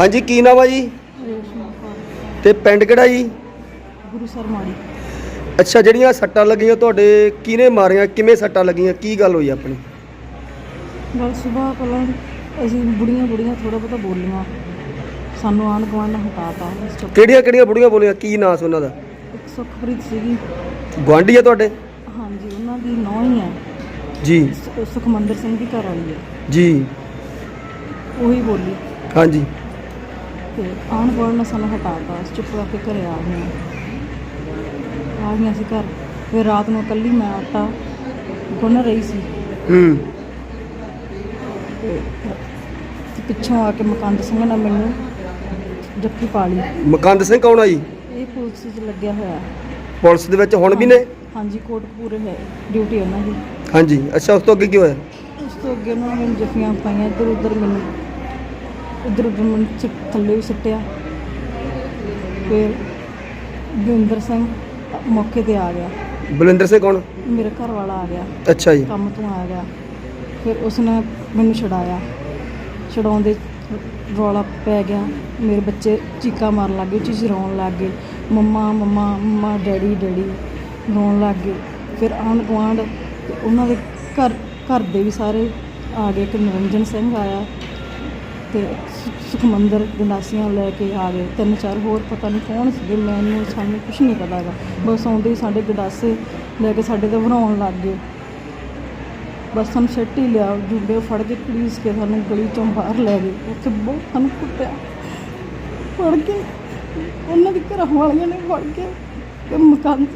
ਹਾਂਜੀ ਕੀ ਨਾਮ ਆ ਜੀ? ਤੇ ਪਿੰਡ ਕਿਹੜਾ ਜੀ? ਗੁਰੂ ਸਰ ਮਾੜੀ। ਅੱਛਾ ਜਿਹੜੀਆਂ ਸੱਟਾਂ ਲੱਗੀਆਂ ਤੁਹਾਡੇ ਕਿਹਨੇ ਮਾਰੀਆਂ ਕਿਵੇਂ ਸੱਟਾਂ ਲੱਗੀਆਂ ਕੀ ਗੱਲ ਹੋਈ ਆਪਣੀ? ਗੱਲ ਸੁਬਾਹ ਪਹਿਲਾਂ ਅਸੀਂ ਬੁੜੀਆਂ ਬੁੜੀਆਂ ਥੋੜਾ ਬਹੁਤਾ ਬੋਲੀਆਂ। ਸਾਨੂੰ ਆਣ ਨੇ ਹਟਾਤਾ। ਇਸ ਚੁੱਪ ਕਿਹੜੀਆਂ ਕਿਹੜੀਆਂ ਬੁੜੀਆਂ ਬੋਲੀਆਂ? ਕੀ ਨਾਂ ਸੀ ਉਹਨਾਂ ਦਾ? ਇੱਕ ਸੁਖਪ੍ਰੀਤ ਸੀਗੀ। ਗੁਆਂਢੀ ਆ ਤੁਹਾਡੇ? ਹਾਂਜੀ ਉਹਨਾਂ ਦੀ ਨੌਂ ਹੀ ਹੈ। ਜੀ। ਸੁ- ਸੁਖਮੰਦਰ ਸਿੰਘ ਦੀ ਘਰ ਵਾਲੀ ਹੈ। ਜੀ। ਉਹੀ ਬੋਲੀ। ਹਾਂਜੀ। ਤੇ ਆਣ ਗੁਆਂਢ ਨੇ ਸਾਨੂੰ ਹਟਾਤਾ ਅਸੀਂ ਚੁੱਪ ਕਰਕੇ ਘਰੇ ਆ ਗਏ ਆ ਗਈਆਂ ਸੀ ਘਰ। ਫਿਰ ਰਾਤ ਨੂੰ ਇਕੱਲੀ ਮੈਂ ਆਟਾ ਗੁੰਨ ਰਹੀ ਸੀ। ਹੂੰ। ਤੇ ਪਿੱਛੋਂ ਆ ਕੇ ਮਕੰਦ ਸਿੰਘ ਨੇ ਮੈਨੂੰ ਜੱਫੀ ਪਾ ਲਈ। ਮਕੰਦ ਸਿੰਘ ਕੌਣ ਆ ਜੀ? ਇਹ ਪੁਲਿਸ 'ਚ ਲੱਗਿਆ ਹੋਇਆ। ਪੁਲਿਸ ਦੇ ਵਿੱਚ ਹੁਣ ਵੀ ਨੇ? ਹਾਂਜੀ ਕੋਟਕਪੂਰੇ ਹੈ। ਡਿਊਟੀ ਉਹਨਾਂ ਦੀ। ਹਾਂਜੀ। ਅੱਛਾ ਉਸ ਤੋਂ ਅੱਗੇ ਕੀ ਹੋਇਆ? ਉਸ ਤੋਂ ਅੱਗੇ ਉਹਨਾਂ ਨੇ ਮੈਨੂੰ ਜੱਫੀਆਂ ਪਾਈਆਂ। ਇੱਧਰ ਉੱਧਰ ਮੈਨੂੰ ਉੱਧਰ ਮੈਨੂੰ ਸਿੱਟ- ਥੱਲੇ ਵੀ ਸੁੱਟਿਆ। ਫਿਰ ਗੁਰਿੰਦਰ ਸਿੰਘ ਮੌਕੇ ਤੇ ਆ ਗਿਆ। ਬਲਿੰਦਰ ਸਿੰਘ ਕੌਣ? ਮੇਰੇ ਘਰ ਵਾਲਾ ਆ ਗਿਆ। ਅੱਛਾ ਜੀ। ਕੰਮ ਤੋਂ ਆ ਗਿਆ। ਫਿਰ ਉਸਨੇ ਮੈਨੂੰ ਛਡਾਇਆ। ਛਡਾਉਂਦੇ ਰੌਲਾ ਪੈ ਗਿਆ। ਮੇਰੇ ਬੱਚੇ ਚੀਕਾਂ ਮਾਰਨ ਲੱਗ ਗਏ ਚੀਜ਼ ਰੋਣ ਲੱਗ ਗਏ। ਮੰਮਾ ਮੰਮਾ ਮੰਮਾ ਡੈਡੀ ਡੈਡੀ ਰੋਣ ਲੱਗ ਗਏ। ਫਿਰ ਗੁਆਂਢ ਤੇ ਉਹਨਾਂ ਦੇ ਘਰ ਘਰ ਦੇ ਵੀ ਸਾਰੇ ਆ ਗਏ। ਇੱਕ ਨਿਰੰਜਨ ਸਿੰਘ ਆਇਆ। ਤੇ ਸੁ- ਸੁਖਮੰਦਰ ਗੰਡਾਸੀਆਂ ਲੈ ਕੇ ਆ ਗਏ। ਤਿੰਨ ਚਾਰ ਹੋਰ ਪਤਾ ਨਹੀਂ ਕੌਣ ਸੀਗੇ ਮੈਨੂੰ ਸਾਨੂੰ ਕੁਝ ਨਹੀਂ ਪਤਾ ਹੈਗਾ। ਬਸ ਆਉਂਦੇ ਹੀ ਸਾਡੇ ਗੰਡਾਸੇ ਲੈ ਕੇ ਸਾਡੇ ਤੇ ਵਰਾਉਣ ਲੱਗ ਗਏ। ਬਸ ਸਾਨੂੰ ਛੱਟੀ ਲਿਆ ਜੁੰਡੇ ਫੜ ਕੇ ਪੁਲਿਸ ਕੇ ਸਾਨੂੰ ਗਲੀ ਚੋਂ ਬਾਹਰ ਲੈ ਗਏ। ਉੱਥੇ ਬਹੁਤ ਸਾਨੂੰ ਕੁੱਟਿਆ। ਫੜ ਕੇ ਉਹਨਾਂ ਦੇ ਘਰ ਵਾਲੀਆਂ ਨੇ ਫੜ ਕੇ ਤੇ ਮਕਾਨ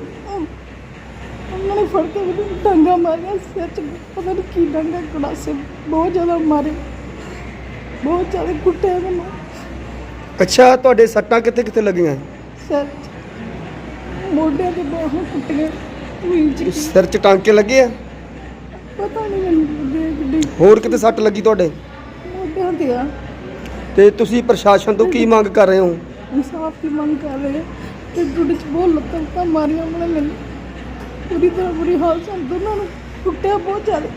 ਉਹਨਾਂ ਨੇ ਫੜ ਕੇ ਮੈਨੂੰ ਡਾਂਗਾ ਮਾਰਿਆ, ਸਿਰ 'ਚ ਪਤਾ ਨਹੀਂ ਕੀ ਡਾਂਗਾ ਕੜਾਸੇ ਬਹੁਤ ਜ਼ਿਆਦਾ ਮਾਰੇ। ਬਹੁਤ ਜ਼ਿਆਦਾ ਕੁੱਟਿਆ ਮੈਨੂੰ ਅੱਛਾ ਤੁਹਾਡੇ ਸੱਟਾਂ ਕਿੱਥੇ ਕਿੱਥੇ ਲੱਗੀਆਂ? ਸਿਰ 'ਚ। ਮੋਢਿਆਂ ਤੇ ਬਾਹਾਂ ਕੁੱਟੀਆਂ ਵੀ ਚ ਸਿਰ 'ਚ ਟਾਂਕੇ ਲੱਗੇ ਆ? ਪਤਾ ਨਹੀਂ ਮੈਨੂੰ ਦੇਖ ਦੇ ਹੋਰ ਕਿਤੇ ਸੱਟ ਲੱਗੀ ਤੁਹਾਡੇ? ਮੋਢਿਆਂ ਤੇ ਆ। ਤੇ ਤੁਸੀਂ ਪ੍ਰਸ਼ਾਸਨ ਤੋਂ ਕੀ ਮੰਗ ਕਰ ਰਹੇ ਹੋ? ਇਨਸਾਫ ਦੀ ਮੰਗ ਕਰ ਰਹੇ ਹਾਂ ਤੇ ਜੁੜੇ ਚ ਬਹੁਤ ਲੱਤਾਂ ਤਾਂ ਮਾਰੀਆਂ ਉਹਨਾਂ ਮੈਨੂੰ ਪੂਰੀ ਤਰ੍ਹਾਂ ਬੁਰੀ ਹਾਲ ਸਾਨੂੰ ਦੋਨਾਂ ਨੂੰ ਕੁੱਟਿਆ ਬਹੁਤ ਜ਼ਿਆਦਾ।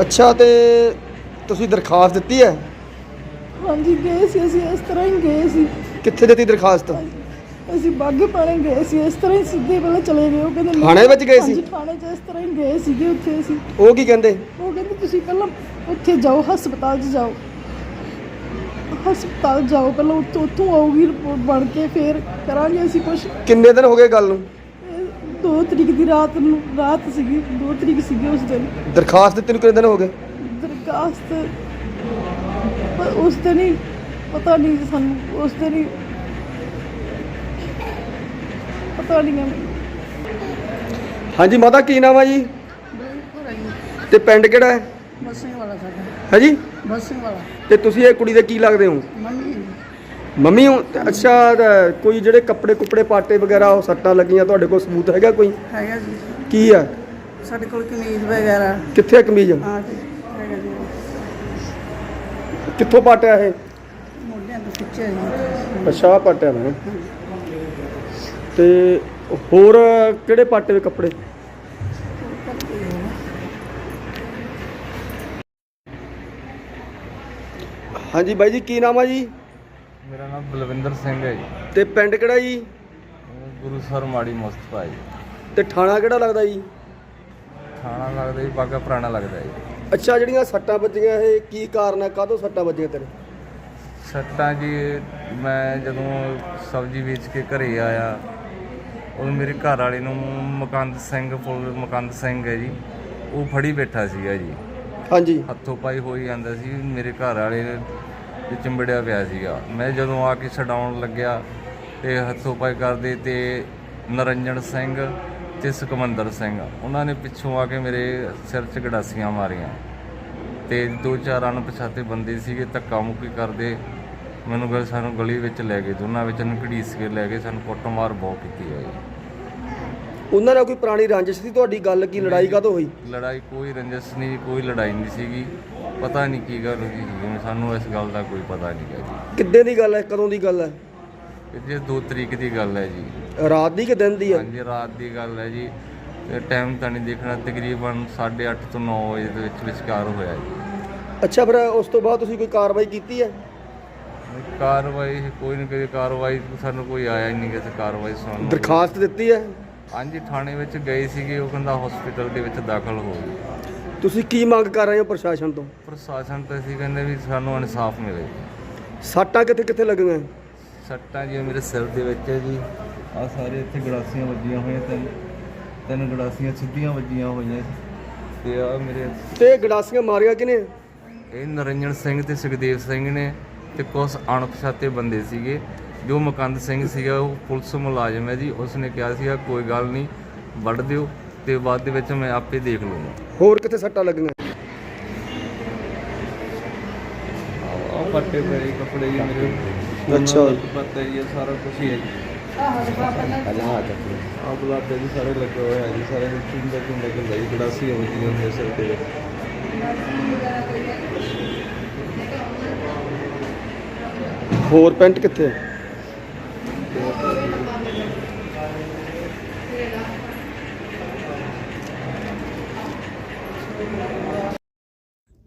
ਅੱਛਾ ਤੇ ਤੁਸੀਂ ਦਰਖਾਸਤ ਦਿੱਤੀ ਹੈ? ਹਾਂਜੀ ਗਏ ਸੀ ਅਸੀਂ ਇਸ ਤਰ੍ਹਾਂ ਹੀ ਗਏ ਸੀ। ਕਿੱਥੇ ਦਿੱਤੀ ਦਰਖਾਸਤ? ਅਸੀਂ ਬਾਗੇ ਪਾਣੇ ਗਏ ਸੀ ਇਸ ਤਰ੍ਹਾਂ ਹੀ ਸਿੱਧੇ ਪਹਿਲਾਂ ਚਲੇ ਗਏ ਉਹ ਕਹਿੰਦੇ ਨਹੀਂ- ਥਾਣੇ ਵਿੱਚ ਗਏ ਸੀ? ਹਾਂਜੀ ਥਾਣੇ 'ਚ ਇਸ ਤਰ੍ਹਾਂ ਹੀ ਗਏ ਸੀਗੇ ਉੱਥੇ ਅਸੀਂ। ਉਹ ਕੀ ਕਹਿੰਦੇ? ਉਹ ਕਹਿੰਦੇ ਤੁਸੀਂ ਪਹਿਲਾਂ ਉੱਥੇ ਜਾਓ ਹਸਪਤਾਲ 'ਚ ਜਾਓ। ਹਸਪਤਾਲ ਜਾਓ ਪਹਿਲਾਂ ਉੱਥੋਂ ਉੱਥੋਂ ਆਊਗੀ ਰਿਪੋਰਟ ਬਣ ਕੇ ਫਿਰ ਕਰਾਂਗੇ ਅਸੀਂ ਕੁਝ ਕਿੰਨੇ ਦਿਨ ਹੋ ਗਏ ਗੱਲ ਨੂੰ? ਦੋ ਤਰੀਕ ਦੀ ਰਾਤ ਨੂੰ ਰਾਤ ਸੀਗੀ ਦੋ ਤਰੀਕ ਸੀਗੀ ਉਸ ਦਿਨ। ਦਰਖਾਸਤ ਦਿੱਤੀ ਨੂੰ ਕਿੰਨੇ ਦਿਨ ਹੋ ਗਏ? ਦਰਖਾਸਤ ਪਰ ਉਸ ਦਿਨ ਹੀ ਪਤਾ ਨਹੀਂ ਸਾਨੂੰ ਉਸ ਦਿਨ ਹੀ ਪਤਾ ਨਹੀਂ ਮੈਨੂੰ ਹਾਂਜੀ ਮਾਤਾ ਕੀ ਨਾਮ ਆ ਜੀ? ਤੇ ਪਿੰਡ ਕਿਹੜਾ ਹੈ? ਬੱਸਿੰਗ ਵਾਲਾ ਸਾਡਾ। ਹਾਂਜੀ? ਬੱਸਿੰਗ ਵਾਲਾ। ਤੇ ਤੁਸੀਂ ਇਹ ਕੁੜੀ ਦੇ ਕੀ ਲੱਗਦੇ ਹੋ? ਮੰਮੀ ਮੰਮੀ ਹੋ ਤੇ ਅੱਛਾ ਤੇ ਕੋਈ ਜਿਹੜੇ ਕੱਪੜੇ ਕੁੱਪੜੇ ਪਾਟੇ ਵਗੈਰਾ ਉਹ ਸੱਟਾਂ ਲੱਗੀਆਂ ਤੁਹਾਡੇ ਕੋਲ ਸਬੂਤ ਹੈਗਾ ਕੋਈ? ਹੈਗਾ ਜੀ। ਕੀ ਆ? ਸਾਡੇ ਕੋਲ ਕਮੀਜ਼ ਵਗੈਰਾ। ਕਿੱਥੇ ਆ ਕਮੀਜ਼? ਹਾਂ ਜੀ ਜੀ। ਕਿੱਥੋਂ ਪਾਟਿਆ ਇਹ? ਮੋਢਿਆਂ ਤੋਂ ਖਿੱਚਿਆ ਜੀ। ਅੱਛਾ ਆਹ ਪਾਟਿਆ ਮੈਂ ਤੇ ਹੋਰ ਕਿਹੜੇ ਪਾਟੇ ਦੇ ਕੱਪੜੇ? ਹਾਂਜੀ ਬਾਈ ਜੀ ਕੀ ਨਾਮ ਆ ਜੀ? ਮੇਰਾ ਨਾਮ ਬਲਵਿੰਦਰ ਸਿੰਘ ਹੈ ਜੀ। ਤੇ ਪਿੰਡ ਕਿਹੜਾ ਜੀ? ਗੁਰੂ ਸਰ ਮਾੜੀ ਮੁਸਤਫਾ ਜੀ। ਤੇ ਥਾਣਾ ਕਿਹੜਾ ਲੱਗਦਾ ਜੀ? ਥਾਣਾ ਲੱਗਦਾ ਜੀ ਬਾਗਾ ਪੁਰਾਣਾ ਲੱਗਦਾ ਜੀ। ਅੱਛਾ ਜਿਹੜੀਆਂ ਸੱਟਾਂ ਵੱਜੀਆਂ ਇਹ ਕੀ ਕਾਰਨ ਹੈ ਕਾਹਤੋਂ ਸੱਟਾਂ ਵੱਜੀਆਂ ਤੇਰੇ? ਸੱਟਾਂ ਜੀ ਮੈਂ ਜਦੋਂ ਸਬਜ਼ੀ ਵੇਚ ਕੇ ਘਰੇ ਆਇਆ ਉਦੋਂ ਮੇਰੇ ਘਰ ਵਾਲੇ ਨੂੰ ਮਕੰਦ ਸਿੰਘ ਫੁੱਲ ਮਕੰਦ ਸਿੰਘ ਹੈ ਜੀ ਉਹ ਫੜੀ ਬੈਠਾ ਸੀਗਾ ਜੀ। ਹਾਂਜੀ। ਹੱਥੋਂ ਪਾਈ ਹੋਈ ਜਾਂਦਾ ਸੀ ਮੇਰੇ ਘਰ ਵਾਲੇ ਤੇ ਚਿੰਬੜਿਆ ਪਿਆ ਸੀਗਾ। ਮੈਂ ਜਦੋਂ ਆ ਕੇ ਛਡਾਉਣ ਲੱਗਿਆ ਤੇ ਹੱਥੋਂ ਪਾਈ ਕਰਦੇ ਤੇ ਨਰੰਜਨ ਸਿੰਘ ਤੇ ਸੁਖਮੰਦਰ ਸਿੰਘ। ਉਹਨਾਂ ਨੇ ਪਿੱਛੋਂ ਆ ਕੇ ਮੇਰੇ ਸਿਰ 'ਚ ਗੜਾਸੀਆਂ ਮਾਰੀਆਂ। ਤੇ ਦੋ ਚਾਰ ਅਣਪਛਾਤੇ ਬੰਦੇ ਸੀਗੇ ਧੱਕਾ ਮੁੱਕੀ ਕਰਦੇ। ਮੈਨੂੰ ਗਲ ਸਾਨੂੰ ਗਲੀ ਵਿੱਚ ਲੈ ਗਏ ਦੋਨਾਂ ਵਿੱਚ ਨੂੰ ਘੜੀਸ ਕੇ ਲੈ ਗਏ ਸਾਨੂੰ ਕੁੱਟਮਾਰ ਬਹੁਤ ਕੀਤੀ ਹੈ ਜੀ। ਉਹਨਾਂ ਨਾਲ ਕੋਈ ਪੁਰਾਣੀ ਰੰਜਿਸ਼ ਸੀ? ਤੁਹਾਡੀ ਗੱਲ ਕੀ ਲੜਾਈ ਕਾਹਤੋਂ ਹੋਈ? ਲੜਾਈ ਕੋਈ ਰੰਜਿਸ਼ ਨਹੀਂ ਕੋਈ ਲੜਾਈ ਨਹੀਂ ਸੀਗੀ। ਪਤਾ ਨਹੀਂ ਕੀ ਗੱਲ ਹੋਈ ਸੀ ਸਾਨੂੰ ਇਸ ਗੱਲ ਦਾ ਕੋਈ ਪਤਾ ਨਹੀਂ ਹੈ ਜੀ। ਕਿੱਦੇ ਦੀ ਗੱਲ ਹੈ? ਕਦੋਂ ਦੀ ਗੱਲ ਹੈ? ਇਹ ਜੇ 2 ਤਰੀਕ ਦੀ ਗੱਲ ਹੈ ਜੀ। ਰਾਤ ਦੀ ਕਿ ਦਿਨ ਦੀ ਹੈ ਹਾਂਜੀ ਰਾਤ ਦੀ ਗੱਲ ਹੈ ਜੀ। ਟਾਈਮ ਤਾਂ ਨਹੀਂ ਦੇਖਣਾ। ਤਕਰੀਬਨ 8:30 ਤੋਂ 9 ਵਜੇ ਦੇ ਵਿੱਚ ਵਿਚਕਾਰ ਹੋਇਆ ਜੀ। ਅੱਛਾ ਫਿਰ ਉਸ ਤੋਂ ਬਾਅਦ ਤੁਸੀਂ ਕੋਈ ਕਾਰਵਾਈ ਕੀਤੀ ਹੈ? ਕਾਰਵਾਈ ਕੋਈ ਨਹੀਂ ਕਰੀ। ਕਾਰਵਾਈ ਸਾਨੂੰ ਕੋਈ ਆਇਆ ਹੀ ਨਹੀਂ ਕਿਸੇ ਕਾਰਵਾਈ ਸੁਣਨ ਨੂੰ ਦਰਖਾਸਤ ਦਿੱਤੀ ਹੈ? ਹਾਂਜੀ ਥਾਣੇ ਵਿੱਚ ਗਏ ਸੀਗੇ। ਉਹ ਕਹਿੰਦਾ ਹਸਪੀਟਲ ਦੇ ਵਿੱਚ ਦਾਖਲ ਹੋ ਗਏ। ਤੁਸੀਂ ਕੀ ਮੰਗ ਕਰ ਰਹੇ ਹੋ ਪ੍ਰਸ਼ਾਸਨ ਤੋਂ? ਪ੍ਰਸ਼ਾਸਨ ਤੋਂ ਅਸੀਂ ਕਹਿੰਦੇ ਵੀ ਸਾਨੂੰ ਇਨਸਾਫ ਮਿਲੇ। ਸੱਟਾਂ ਕਿੱਥੇ ਕਿੱਥੇ ਲੱਗੀਆਂ? ਸੱਟਾਂ ਜੀ ਮੇਰੇ ਸਿਰ ਦੇ ਵਿੱਚ ਹੈ ਜੀ। ਆ ਸਾਰੇ ਇੱਥੇ ਗੜਾਸੀਆਂ ਵੱਜੀਆਂ ਹੋਈਆਂ ਤਿੰਨ ਤਿੰਨ ਗੜਾਸੀਆਂ ਸਿੱਧੀਆਂ ਵੱਜੀਆਂ ਹੋਈਆਂ ਤੇ ਆ ਮੇਰੇ ਤੇ ਗੜਾਸੀਆਂ ਮਾਰੀਆਂ ਕਿਨੇ ਇਹ ਨਰਿੰਜਨ ਸਿੰਘ ਤੇ ਸੁਖਦੇਵ ਸਿੰਘ ਨੇ ਤੇ ਕੁਝ ਅਣਪਛਾਤੇ ਬੰਦੇ ਸੀਗੇ। ਜੋ ਮੁਕੰਦ ਸਿੰਘ ਸੀਗਾ ਉਹ ਪੁਲਿਸ ਮੁਲਾਜ਼ਮ ਹੈ ਜੀ। ਉਸਨੇ ਕਿਹਾ ਸੀਗਾ ਕੋਈ ਗੱਲ ਨਹੀਂ ਵੱਢ ਦਿਓ ਤੇ ਬਾਅਦ ਦੇ ਵਿੱਚ ਮੈਂ ਆਪੇ ਦੇਖ ਲੂੰਗਾ। ਹੋਰ ਕਿੱਥੇ ਸੱਟਾਂ ਲੱਗੀਆਂ? ਆ ਪੱਟੇ ਪਏ ਕੱਪੜੇ ਜੀ ਮੇਰੇ। ਅੱਛਾ। ਪੱਤੇ ਜੀ ਸਾਰਾ ਕੁਝ ਹੀ ਹੈ ਜੀ। ਆ ਬਲਾਦ ਜੀ ਸਾਰੇ ਲੱਗੇ ਹੋਏ ਆ ਜੀ ਸਾਰੇ ਚੁੰਡੇ ਚੁੰਡੇ ਕੇ ਲਈ ਗੜਾਸੀ ਹੋ ਜੀ ਮੇਰੇ ਸਿਰ ਤੇ। ਹੋਰ ਪੈਂਟ ਕਿੱਥੇ ਹੈ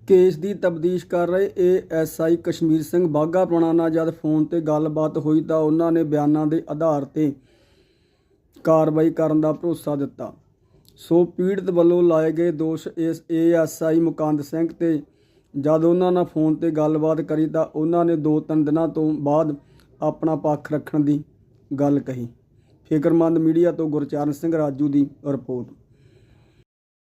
ਕੇਸ ਦੀ ਤਬਦੀਸ਼ ਕਰ ਰਹੇ ਏਐਸਆਈ ਕਸ਼ਮੀਰ ਸਿੰਘ ਬਾਗਾ ਪੁਰਾਣਾ ਨਾਲ ਜਦ ਫੋਨ ਤੇ ਗੱਲਬਾਤ ਹੋਈ ਤਾਂ ਉਹਨਾਂ ਨੇ ਬਿਆਨਾਂ ਦੇ ਆਧਾਰ ਤੇ ਕਾਰਵਾਈ ਕਰਨ ਦਾ ਭਰੋਸਾ ਦਿੱਤਾ। ਸੋ ਪੀੜਤ ਵੱਲੋਂ ਲਾਏ ਗਏ ਦੋਸ਼ ਇਸ ਏਐਸਆਈ ਮੁਕੰਦ ਸਿੰਘ ਤੇ ਜਦ ਉਹਨਾਂ ਨਾਲ ਫੋਨ ਤੇ ਗੱਲਬਾਤ ਕਰੀ ਤਾਂ ਉਹਨਾਂ ਨੇ ਦੋ ਤਿੰਨ ਦਿਨਾਂ ਤੋਂ ਬਾਅਦ ਆਪਣਾ ਪੱਖ ਰੱਖਣ ਦੀ ਗੱਲ ਕਹੀ। ਫਿਕਰਮੰਦ ਮੀਡੀਆ ਤੋਂ ਗੁਰਚਰਨ ਸਿੰਘ ਰਾਜੂ ਦੀ ਰਿਪੋਰਟ।